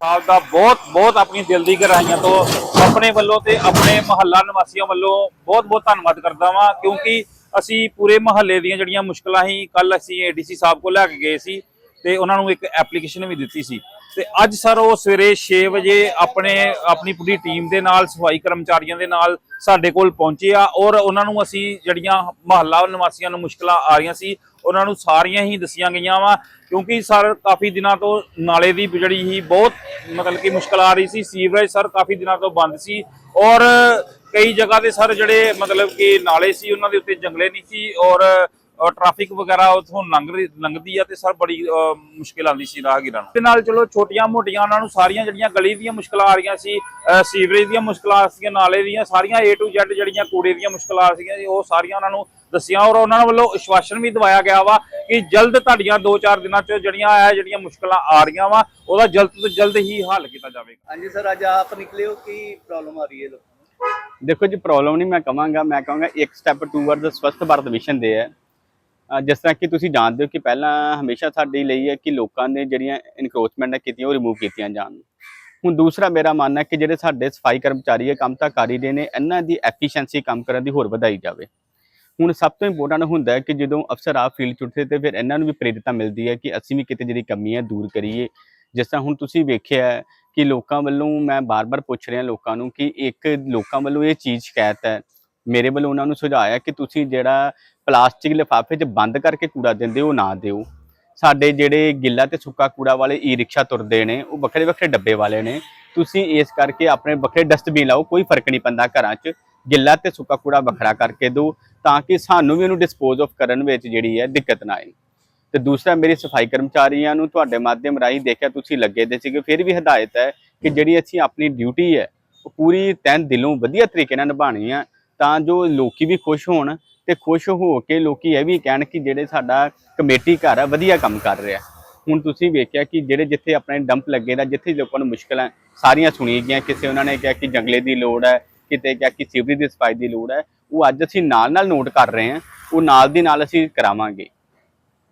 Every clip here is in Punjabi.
ਸਾਹਿਬ ਦਾ ਬਹੁਤ ਬਹੁਤ ਆਪਣੀ ਦਿਲ ਦੀ ਗਹਿਰਾਈਆਂ ਤੋਂ ਆਪਣੇ ਵੱਲੋਂ ਤੇ ਆਪਣੇ ਮਹੱਲਾ ਨਿਵਾਸੀਆਂ ਵੱਲੋਂ ਬਹੁਤ ਬਹੁਤ ਧੰਨਵਾਦ ਕਰਦਾ ਵਾਂ, ਕਿਉਂਕਿ ਅਸੀਂ ਪੂਰੇ ਮਹੱਲੇ ਦੀਆਂ ਜਿਹੜੀਆਂ ਮੁਸ਼ਕਲਾਂ ਸੀ ਕੱਲ ਅਸੀਂ ਏਡੀਸੀ ਸਾਹਿਬ ਕੋਲ ਲੈ ਕੇ ਗਏ ਸੀ ਤੇ ਉਹਨਾਂ ਨੂੰ ਇੱਕ ਐਪਲੀਕੇਸ਼ਨ ਵੀ ਦਿੱਤੀ ਸੀ। ਤੇ ਅੱਜ ਸਰ ਉਹ ਸਵੇਰੇ 6 ਵਜੇ ਆਪਣੇ, ਆਪਣੀ ਪੂਰੀ ਟੀਮ ਦੇ ਨਾਲ, ਸਫ਼ਾਈ ਕਰਮਚਾਰੀਆਂ ਦੇ ਨਾਲ ਸਾਡੇ ਕੋਲ ਪਹੁੰਚੇ ਆ ਔਰ ਉਹਨਾਂ ਨੂੰ ਅਸੀਂ ਜਿਹੜੀਆਂ ਮਹੱਲਾ ਨਿਵਾਸੀਆਂ ਨੂੰ ਮੁਸ਼ਕਲਾਂ ਆ ਰਹੀਆਂ ਸੀ ਉਹਨਾਂ ਨੂੰ ਸਾਰੀਆਂ ਹੀ ਦੱਸੀਆਂ ਗਈਆਂ ਵਾ, ਕਿਉਂਕਿ ਸਰ ਕਾਫੀ ਦਿਨਾਂ ਤੋਂ ਨਾਲੇ ਦੀ ਜਿਹੜੀ ਹੀ ਬਹੁਤ ਮਤਲਬ ਕਿ ਮੁਸ਼ਕਲ ਆ ਰਹੀ ਸੀ, ਸੀਵਰੇਜ ਸਰ ਕਾਫੀ ਦਿਨਾਂ ਤੋਂ ਬੰਦ ਸੀ ਔਰ ਕਈ ਜਗ੍ਹਾ ਤੇ ਸਰ ਜਿਹੜੇ ਮਤਲਬ ਕਿ ਨਾਲੇ ਸੀ, ਉਹਨਾਂ ਦੇ ਉੱਤੇ ਜੰਗਲੇ ਨਹੀਂ ਸੀ ਔਰ ਟ੍ਰੈਫਿਕ ਵਗੈਰਾ ਉਥੋਂ ਲੰਘ ਰਹੀ- ਲੰਘਦੀ ਆ ਤੇ ਸਰ ਬੜੀ ਮੁਸ਼ਕਿਲ ਆਉਂਦੀ ਸੀ ਰਾਹਗੀਰਾਂ ਨੂੰ। ਤੇ ਨਾਲ ਚਲੋ ਛੋਟੀਆਂ ਮੋਟੀਆਂ ਉਹਨਾਂ ਨੂੰ ਸਾਰੀਆਂ ਜਿਹੜੀਆਂ ਗਲੀ ਦੀਆਂ ਮੁਸ਼ਕਲਾਂ ਆ ਰਹੀਆਂ ਸੀ ਸੀਵਰੇਜ ਦੀਆਂ ਮੁਸ਼ਕਲਾਂ ਸੀਗੀਆਂ ਨਾਲੇ ਦੀਆਂ ਸਾਰੀਆਂ A to Z ਜਿਹੜੀਆਂ ਕੂੜੇ ਦੀਆਂ ਮੁਸ਼ਕਲਾਂ ਸੀਗੀਆਂ ਜੀ, ਉਹ ਸਾਰੀਆਂ ਉਹਨਾਂ ਨੂੰ ਦੱਸੀਆਂ ਔਰ ਉਹਨਾਂ ਵੱਲੋਂ ਵਿਸ਼ਵਾਸਨ ਵੀ ਦਵਾਇਆ ਗਿਆ ਵਾ ਕਿ ਜਲਦ ਤੁਹਾਡੀਆਂ 2-4 ਦਿਨਾਂ ਚ ਜਿਹੜੀਆਂ ਆ ਜਿਹੜੀਆਂ ਮੁਸ਼ਕਲਾਂ ਆ ਰਹੀਆਂ ਵਾ ਉਹਦਾ ਜਲਦ ਤੋਂ ਜਲਦ ਹੀ ਹੱਲ ਕੀਤਾ ਜਾਵੇਗਾ। ਹਾਂਜੀ ਸਰ ਅੱਜ ਆਪ ਨਿਕਲੇ ਹੋ ਕੀ ਪ੍ਰੋਬਲਮ ਆ ਰਹੀ ਹੈ ਲੋਕਾਂ ਨੂੰ? ਦੇਖੋ ਜੀ ਪ੍ਰੋਬਲਮ ਨਹੀਂ ਮੈਂ ਕਵਾਂਗਾ ਮੈਂ ਕਹਾਂਗਾ ਇੱਕ ਸਟੈਪ ਟੂਵਰਡ ਸਵਸਥ ਭਾਰਤ ਮਿਸ਼ਨ ਦੇ ਹੈ। ਜਿਸ ਤਰ੍ਹਾਂ ਕਿ ਤੁਸੀਂ ਜਾਣਦੇ ਹੋ ਕਿ ਪਹਿਲਾਂ ਹਮੇਸ਼ਾ ਸਾਡੇ ਲਈ ਹੈ ਕਿ ਲੋਕਾਂ ਨੇ ਜਿਹੜੀਆਂ ਇਨਕਰੋਚਮੈਂਟ ਕੀਤੀਆਂ ਉਹ ਰਿਮੂਵ ਕੀਤੀਆਂ ਜਾਣ। ਹੁਣ ਦੂਸਰਾ ਮੇਰਾ ਮੰਨਣਾ ਹੈ ਕਿ ਜਿਹੜੇ ਸਾਡੇ ਸਫ਼ਾਈ ਕਰਮਚਾਰੀ ਹੈ, ਕੰਮ ਤਾਂ ਕਰ ਹੀ ਰਹੇ ਨੇ, ਇਹਨਾਂ ਦੀ ਐਫੀਸ਼ੀਐਂਸੀ ਕੰਮ ਕਰਨ ਦੀ ਹੋਰ ਵਧਾਈ ਜਾਵੇ। ਹੁਣ ਸਭ ਤੋਂ ਇੰਪੋਰਟੈਂਟ ਹੁੰਦਾ ਹੈ ਕਿ ਜਦੋਂ ਅਫਸਰ ਆਪ ਫੀਲਡ ਚ ਉੱਠਦੇ ਤੇ ਫਿਰ ਇਹਨਾਂ ਨੂੰ ਵੀ ਪ੍ਰੇਰਿਤਾ ਮਿਲਦੀ ਹੈ ਕਿ ਅਸੀਂ ਵੀ ਕਿਤੇ ਜਿਹੜੀ ਕਮੀ ਹੈ ਦੂਰ ਕਰੀਏ। ਜਿਸ ਤਰ੍ਹਾਂ ਹੁਣ ਤੁਸੀਂ ਵੇਖਿਆ ਕਿ ਲੋਕਾਂ ਵੱਲੋਂ ਮੈਂ ਬਾਰ-ਬਾਰ ਪੁੱਛ ਰਿਹਾ ਲੋਕਾਂ ਨੂੰ ਕਿ ਇੱਕ ਲੋਕਾਂ ਵੱਲੋਂ ਇਹ ਚੀਜ਼ ਸ਼ਿਕਾਇਤ ਹੈ ਮੇਰੇ ਵੱਲੋਂ ਉਹਨਾਂ ਨੂੰ ਸੁਝਾਇਆ ਕਿ ਤੁਸੀਂ ਜਿਹੜਾ ਪਲਾਸਟਿਕ ਲਿਫਾਫੇ 'ਚ ਬੰਦ ਕਰਕੇ ਕੂੜਾ ਦਿੰਦੇ ਹੋ ਨਾ ਦਿਓ। ਸਾਡੇ ਜਿਹੜੇ ਗਿੱਲਾ ਤੇ ਸੁੱਕਾ ਕੂੜਾ ਵਾਲੇ ਈ ਰਿਕਸ਼ਾ ਤੁਰਦੇ ਨੇ, ਉਹ ਵੱਖਰੇ ਵੱਖਰੇ ਡੱਬੇ ਵਾਲੇ ਨੇ। ਤੁਸੀਂ ਇਸ ਕਰਕੇ ਆਪਣੇ ਵੱਖਰੇ ਡਸਟਬਿਨ ਲਾਓ, ਕੋਈ ਫ਼ਰਕ ਨਹੀਂ ਪੈਂਦਾ ਘਰਾਂ 'ਚ। ਗਿੱਲਾ ਤੇ ਸੁੱਕਾ ਕੂੜਾ ਵੱਖਰਾ ਕਰਕੇ ਦਿਓ, ਤਾਂ ਕਿ ਸਾਨੂੰ ਵੀ ਉਹਨੂੰ ਡਿਸਪੋਜ਼ ਆਫ ਕਰਨ ਵਿੱਚ ਜਿਹੜੀ ਹੈ ਦਿੱਕਤ ਨਾ ਆਏ। ਤੇ ਦੂਸਰਾ, ਮੇਰੀ ਸਫ਼ਾਈ ਕਰਮਚਾਰੀਆਂ ਨੂੰ ਤੁਹਾਡੇ ਮਾਧਿਅਮ ਰਾਹੀਂ ਦੇਖਿਆ ਤੁਸੀਂ ਲੱਗੇ ਦੇ ਸੀਗੇ, ਫਿਰ ਵੀ ਹਦਾਇਤ ਹੈ ਕਿ ਜਿਹੜੀ ਅਸੀਂ ਆਪਣੀ ਡਿਊਟੀ ਹੈ, ਉਹ ਪੂਰੀ ਤਨ ਦਿਲੋਂ ਵਧੀਆ ਤਰੀਕੇ ਨਾਲ ਨਿਭਾਣੀ ਆ। ਤਾਂ ਜੋ ਲੋਕੀ ਵੀ ਖੁਸ਼ ਹੋਣ ਤੇ ਖੁਸ਼ ਹੋ ਕੇ ਲੋਕੀ ਇਹ ਵੀ ਕਹਿਣ ਕਿ ਜਿਹੜੇ ਸਾਡਾ ਕਮੇਟੀ ਘਰ ਆ, ਵਧੀਆ ਕੰਮ ਕਰ ਰਿਹਾ। ਹੁਣ ਤੁਸੀਂ ਵੇਖਿਆ ਕਿ ਜਿਹੜੇ ਜਿੱਥੇ ਆਪਣੇ ਡੰਪ ਲੱਗੇ ਦਾ, ਜਿੱਥੇ ਲੋਕਾਂ ਨੂੰ ਮੁਸ਼ਕਲਾਂ ਸਾਰੀਆਂ ਸੁਣੀ ਗਈਆਂ, ਕਿਸੇ ਉਹਨਾਂ ਨੇ ਕਿਹਾ ਕਿ ਜੰਗਲੇ ਦੀ ਲੋੜ ਹੈ, ਕਿਤੇ ਕਿਹਾ ਕਿ ਸੀਵਰੇਜ ਦੀ ਸਫ਼ਾਈ ਦੀ ਲੋੜ ਹੈ, ਉਹ ਅੱਜ ਅਸੀਂ ਨਾਲ ਨਾਲ ਨੋਟ ਕਰ ਰਹੇ ਹਾਂ, ਉਹ ਨਾਲ ਦੀ ਨਾਲ ਅਸੀਂ ਕਰਾਵਾਂਗੇ।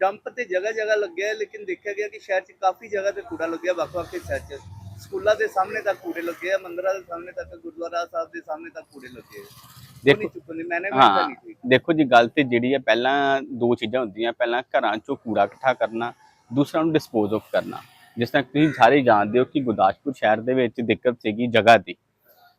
ਡੰਪ ਤੇ ਜਗ੍ਹਾ ਜਗ੍ਹਾ ਲੱਗਿਆ ਲੇਕਿਨ ਦੇਖਿਆ ਗਿਆ ਕਿ ਸ਼ਹਿਰ 'ਚ ਕਾਫੀ ਜਗ੍ਹਾ ਤੇ ਕੂੜਾ ਲੱਗਿਆ, ਵੱਖ-ਵੱਖ ਹਿੱਸਿਆਂ 'ਚ। ਸਕੂਲਾਂ ਦੇ ਸਾਹਮਣੇ ਤੱਕ ਕੂੜੇ ਲੱਗੇ ਆ, ਮੰਦਿਰਾਂ ਦੇ ਸਾਹਮਣੇ ਤੱਕ, ਗੁਰਦੁਆਰਾ ਸਾਹਿਬ ਦੇ ਸਾਹਮਣੇ ਤੱਕ ਕੂੜੇ ਲੱਗੇ ਆ। ਦੇਖੋ ਹਾਂ ਜੀ ਗੱਲ ਤੇ ਜਿਹੜੀ ਹੈ ਪਹਿਲਾਂ ਦੋ ਚੀਜ਼ਾਂ ਹੁੰਦੀਆਂ ਪਹਿਲਾਂ ਘਰਾਂ ਚੋਂ ਕੂੜਾ ਇਕੱਠਾ ਕਰਨਾ ਦੂਸਰਾ ਨੂੰ ਡਿਸਪੋਜ਼ ਆਫ ਕਰਨਾ। ਜਿਸ ਤਰ੍ਹਾਂ ਤੁਸੀਂ ਸਾਰੇ ਜਾਣਦੇ ਹੋ ਕਿ ਗੁਰਦਾਸਪੁਰ ਸ਼ਹਿਰ ਦੇ ਵਿੱਚ ਦਿੱਕਤ ਸੀਗੀ ਜਗ੍ਹਾ ਦੀ।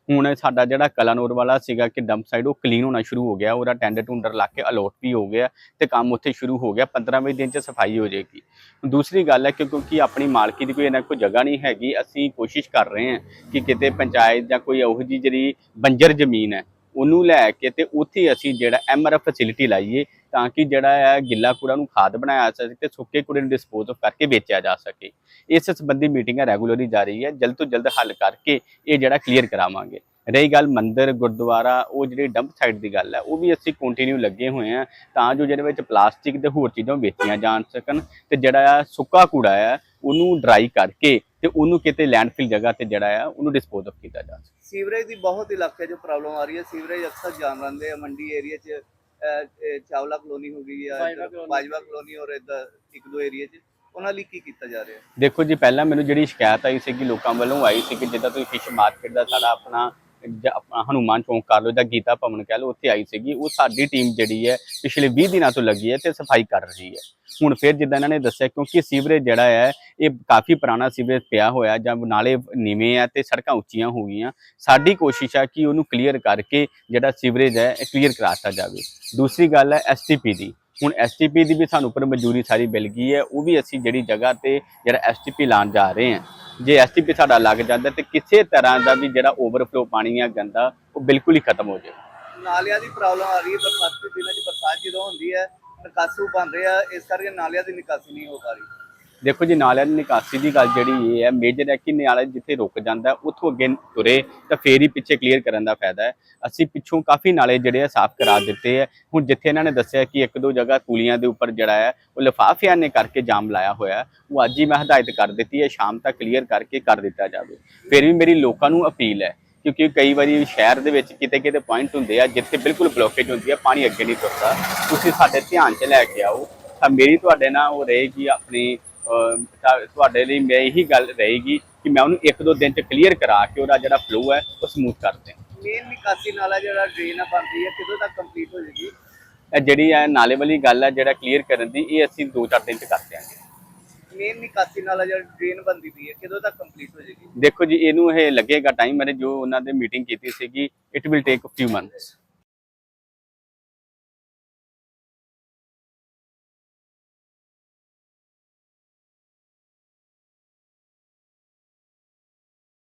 ਹੁਣ ਸਾਡਾ ਜਿਹੜਾ ਕਲਾਨੌਰ ਵਾਲਾ ਸੀਗਾ ਕਿ ਡੰਪ ਸਾਈਡ ਉਹ ਕਲੀਨ ਹੋਣਾ ਸ਼ੁਰੂ ਹੋ ਗਿਆ ਉਹਦਾ ਟੈਂਡਰ ਟੁੰਡਰ ਲਾ ਕੇ ਅਲੋਟ ਵੀ ਹੋ ਗਿਆ ਤੇ ਕੰਮ ਉੱਥੇ ਸ਼ੁਰੂ ਹੋ ਗਿਆ 15 ਵੀਹ ਦਿਨ ਚ ਸਫ਼ਾਈ ਹੋ ਜਾਏਗੀ। ਦੂਸਰੀ ਗੱਲ ਹੈ ਕਿ ਕਿਉਂਕਿ ਆਪਣੀ ਮਾਲਕੀ ਦੀ ਕੋਈ ਇਹਨਾਂ ਕੋਈ ਜਗ੍ਹਾ ਨਹੀਂ ਹੈਗੀ ਅਸੀਂ ਕੋਸ਼ਿਸ਼ ਕਰ ਰਹੇ ਹਾਂ ਕਿ ਕਿਤੇ ਪੰਚਾਇਤ ਜਾਂ ਕੋਈ ਇਹੋ ਜਿਹੀ ਜਿਹੜੀ ਬੰਜਰ ਜ਼ਮੀਨ ਹੈ ਉਹਨੂੰ ਲੈ ਕੇ ਤੇ ਉੱਥੇ ਅਸੀਂ ਜਿਹੜਾ ਐਮਆਰਐਫ ਫੈਸਿਲਿਟੀ ਲਾਈਏ ਤਾਂ ਕਿ ਜਿਹੜਾ ਹੈ ਗਿੱਲਾ ਕੂੜਾ ਨੂੰ ਖਾਦ ਬਣਾਇਆ ਜਾ ਸਕੇ ਤੇ ਸੁੱਕੇ ਕੂੜੇ ਨੂੰ ਡਿਸਪੋਜ਼ ਆਫ ਕਰਕੇ ਵੇਚਿਆ ਜਾ ਸਕੇ। ਇਸ ਸੰਬੰਧੀ ਮੀਟਿੰਗਾਂ ਰੈਗੂਲਰਲੀ ਜਾਰੀ ਹੈ। ਜਲਦ ਤੋਂ ਜਲਦ ਹੱਲ ਕਰਕੇ ਇਹ ਜਿਹੜਾ ਕਲੀਅਰ ਕਰਾਵਾਂਗੇ। ਰਹੀ ਗੱਲ ਮੰਦਿਰ, ਗੁਰਦੁਆਰਾ, ਉਹ ਜਿਹੜੀ ਡੰਪ ਸਾਈਡ ਦੀ ਗੱਲ ਹੈ, ਉਹ ਵੀ ਅਸੀਂ ਕੰਟੀਨਿਊ ਲੱਗੇ ਹੋਏ ਆ ਤਾਂ ਜੋ ਜਿਹਦੇ ਵਿੱਚ ਪਲਾਸਟਿਕ ਤੇ ਹੋਰ ਚੀਜ਼ਾਂ ਵੇਚੀਆਂ ਜਾਣ ਸਕਣ ਤੇ ਜਿਹੜਾ ਆ ਸੁੱਕਾ ਕੂੜਾ ਹੈ, ਉਹਨੂੰ ਡਰਾਈ ਕਰਕੇ ਤੇ ਉਹਨੂੰ ਕਿਤੇ ਲੈਂਡਫਿਲ ਜਗ੍ਹਾ ਤੇ ਜਿਹੜਾ ਆ ਉਹਨੂੰ ਡਿਸਪੋਜ਼ ਆਫ ਕੀਤਾ ਜਾ ਸਕੇ। ਸੀਵਰੇਜ ਦੀ ਬਹੁਤ ਇਲਾਕੇ 'ਚ ਪ੍ਰੋਬਲਮ ਆ ਰਹੀ ਹੈ। ਸੀਵਰੇਜ ਅਕਸਰ ਜਾਮ ਰਹਿੰਦੇ ਆ। ਮੰਡੀ ਏਰੀਆ 'ਚ ਚਾਵਲਾ ਕਲੋਨੀ ਹੋ ਗਈ ਕਲੋਨੀ। ਬਾਜਵਾ ਕਲੋਨੀ ਔਰ ਇਦਾਂ ਇੱਕ ਦੋ ਏਰੀਆ 'ਚ। ਉਹਨਾਂ ਲਈ ਕੀ ਕੀਤਾ ਜਾ ਰਿਹਾ? ਦੇਖੋ ਜੀ ਪਹਿਲਾਂ ਮੈਨੂੰ ਜਿਹੜੀ ਸ਼ਿਕਾਇਤ ਆਈ ਸੀ ਕਿ ਲੋਕਾਂ ਵੱਲੋਂ ਆਈ ਸੀ ਕਿ ਜਿੱਦਾਂ ਤੁਸੀਂ ਫਿਸ਼ ਮਾਰਕੀਟ ਦਾ ਸਾਡਾ ਆਪਣਾ ਜਾਂ ਆਪਣਾ ਹਨੂਮਾਨ ਚੌਂਕ ਕਰ ਲਓ ਜਾਂ ਗੀਤਾ ਭਵਨ ਕਹਿ ਲਓ, ਉੱਥੇ ਆਈ ਸੀਗੀ। ਉਹ ਸਾਡੀ ਟੀਮ ਜਿਹੜੀ ਹੈ, ਪਿਛਲੇ 20 ਦਿਨਾਂ ਤੋਂ ਲੱਗੀ ਹੈ ਤੇ ਸਫ਼ਾਈ ਕਰ ਰਹੀ ਹੈ। ਹੁਣ ਫਿਰ ਜਿੱਦਾਂ ਇਹਨਾਂ ਨੇ ਦੱਸਿਆ, ਕਿਉਂਕਿ ਸੀਵਰੇਜ ਜਿਹੜਾ ਹੈ, ਇਹ ਕਾਫੀ ਪੁਰਾਣਾ ਸੀਵਰੇਜ ਪਿਆ ਹੋਇਆ, ਜਾਂ ਨਾਲੇ ਨੀਵੇਂ ਆ ਤੇ ਸੜਕਾਂ ਉੱਚੀਆਂ ਹੋ ਗਈਆਂ। ਸਾਡੀ ਕੋਸ਼ਿਸ਼ ਹੈ ਕਿ ਉਹਨੂੰ ਕਲੀਅਰ ਕਰਕੇ ਜਿਹੜਾ ਸੀਵਰੇਜ ਹੈ, ਇਹ ਕਲੀਅਰ ਕਰਾ ਦਿੱਤਾ ਜਾਵੇ। ਦੂਸਰੀ ਗੱਲ ਹੈ ਐਸਟੀਪੀ ਦੀ। ਹੁਣ ਐਸਟੀਪੀ ਦੀ ਵੀ ਸਾਨੂੰ ਉੱਪਰ ਮਨਜ਼ੂਰੀ ਸਾਰੀ ਮਿਲ ਗਈ ਹੈ, ਉਹ ਵੀ ਅਸੀਂ ਜਿਹੜੀ ਜਗ੍ਹਾ ਤੇ ਜਿਹੜਾ ਐਸਟੀਪੀ ਲਾਉਣ ਜਾ ਰਹੇ ਹਾਂ। ਜੇ ਐਸਟੀਪੀ ਸਾਡਾ ਲੱਗ ਜਾਂਦਾ ਤੇ ਕਿਸੇ ਤਰ੍ਹਾਂ ਦਾ ਵੀ ਜਿਹੜਾ ਓਵਰਫਲੋ ਪਾਣੀ ਆ ਗੰਦਾ, ਉਹ ਬਿਲਕੁਲ ਹੀ ਖਤਮ ਹੋ ਜਾਏ ਨਾਲਿਆਂ ਦੀ ਪ੍ਰੋਬਲਮ ਆ ਰਹੀ ਹੈ, ਬਰਸਾਤ ਦੇ ਦਿਨਾਂ 'ਚ ਬਰਸਾਤ ਜਦੋਂ ਹੁੰਦੀ ਹੈ, ਨਿਕਾਸੂ ਬਣ ਰਿਹਾ, ਇਸ ਕਰਕੇ ਨਾਲਿਆਂ ਦੀ ਨਿਕਾਸੀ ਨਹੀਂ ਹੋ ਪਾ ਰਹੀ। ਦੇਖੋ ਜੀ ਨਾਲਿਆਂ ਦੀ ਨਿਕਾਸੀ ਦੀ ਗੱਲ ਜਿਹੜੀ ਇਹ ਹੈ ਮੇਜਰ ਹੈ ਕਿ ਨਾਲਾ ਜਿੱਥੇ ਰੁਕ ਜਾਂਦਾ, ਉੱਥੋਂ ਅੱਗੇ ਤੁਰੇ ਤਾਂ ਫੇਰ ਹੀ ਪਿੱਛੇ ਕਲੀਅਰ ਕਰਨ ਦਾ ਫਾਇਦਾ ਹੈ। ਅਸੀਂ ਪਿੱਛੋਂ ਕਾਫੀ ਨਾਲੇ ਜਿਹੜੇ ਆ ਸਾਫ਼ ਕਰਾ ਦਿੱਤੇ ਹੈ। ਹੁਣ ਜਿੱਥੇ ਇਹਨਾਂ ਨੇ ਦੱਸਿਆ ਕਿ ਇੱਕ ਦੋ ਜਗ੍ਹਾ ਪੁਲੀਆਂ ਦੇ ਉੱਪਰ ਜਿਹੜਾ ਹੈ, ਉਹ ਲਿਫਾਫਿਆਂ ਨੇ ਕਰਕੇ ਜਾਮ ਲਾਇਆ ਹੋਇਆ ਉਹ ਅੱਜ ਹੀ ਮੈਂ ਹਦਾਇਤ ਕਰ ਦਿੱਤੀ ਹੈ, ਸ਼ਾਮ ਤੱਕ ਕਲੀਅਰ ਕਰਕੇ ਕਰ ਦਿੱਤਾ ਜਾਵੇ। ਫਿਰ ਵੀ ਮੇਰੀ ਲੋਕਾਂ ਨੂੰ ਅਪੀਲ ਹੈ, ਕਿਉਂਕਿ ਕਈ ਵਾਰੀ ਸ਼ਹਿਰ ਦੇ ਵਿੱਚ ਕਿਤੇ ਕਿਤੇ ਪੁਆਇੰਟ ਹੁੰਦੇ ਆ, ਜਿੱਥੇ ਬਿਲਕੁਲ ਬਲੋਕੇਜ ਹੁੰਦੀ ਹੈ, ਪਾਣੀ ਅੱਗੇ ਨਹੀਂ ਤੁਰਦਾ। ਤੁਸੀਂ ਸਾਡੇ ਧਿਆਨ 'ਚ ਲੈ ਕੇ ਆਓ, ਤਾਂ ਮੇਰੀ ਤੁਹਾਡੇ ਨਾਲ ਉਹ ਰਹੇਗੀ ਆਪਣੀ ਤੁਹਾਡੇ ਲਈ ਮੈਂ ਇਹੀ ਗੱਲ ਰਹੇਗੀ ਕਿ ਮੈਂ ਉਹਨੂੰ ਇੱਕ ਦੋ ਦਿਨ ਚ ਕਲੀਅਰ ਕਰਾ ਕੇ ਉਹਦਾ ਜਿਹੜਾ ਫਲੋ ਹੈ ਉਹ ਸਮੂਥ ਕਰ ਦਿਆਂ ਮੇਨ ਨਿਕਾਸੀ ਨਾਲਾ ਜਿਹੜਾ ਡਰੇਨ ਆ ਬਣ ਰਹੀ ਹੈ ਕਿਦੋਂ ਤੱਕ ਕੰਪਲੀਟ ਹੋ ਜਾਏਗੀ? ਇਹ ਜਿਹੜੀ ਹੈ ਨਾਲੇ ਵਾਲੀ ਗੱਲ ਹੈ ਜਿਹੜਾ ਕਲੀਅਰ ਕਰਨ ਦੀ ਇਹ ਅਸੀਂ ਦੋ ਚਾਰ ਦਿਨ ਚ ਕਰ ਦਿਆਂਗੇ। ਮੇਨ ਨਿਕਾਸੀ ਨਾਲਾ ਜਿਹੜਾ ਡਰੇਨ ਬਣਦੀ ਪਈ ਹੈ ਕਿਦੋਂ ਤੱਕ ਕੰਪਲੀਟ ਹੋ ਜਾਏਗੀ? ਦੇਖੋ ਜੀ ਇਹਨੂੰ ਇਹ ਲੱਗੇਗਾ ਟਾਈਮ ਮੈਨੇ ਜੋ ਉਹਨਾਂ ਦੇ ਮੀਟਿੰਗ ਕੀਤੀ ਸੀਗੀ it will take few months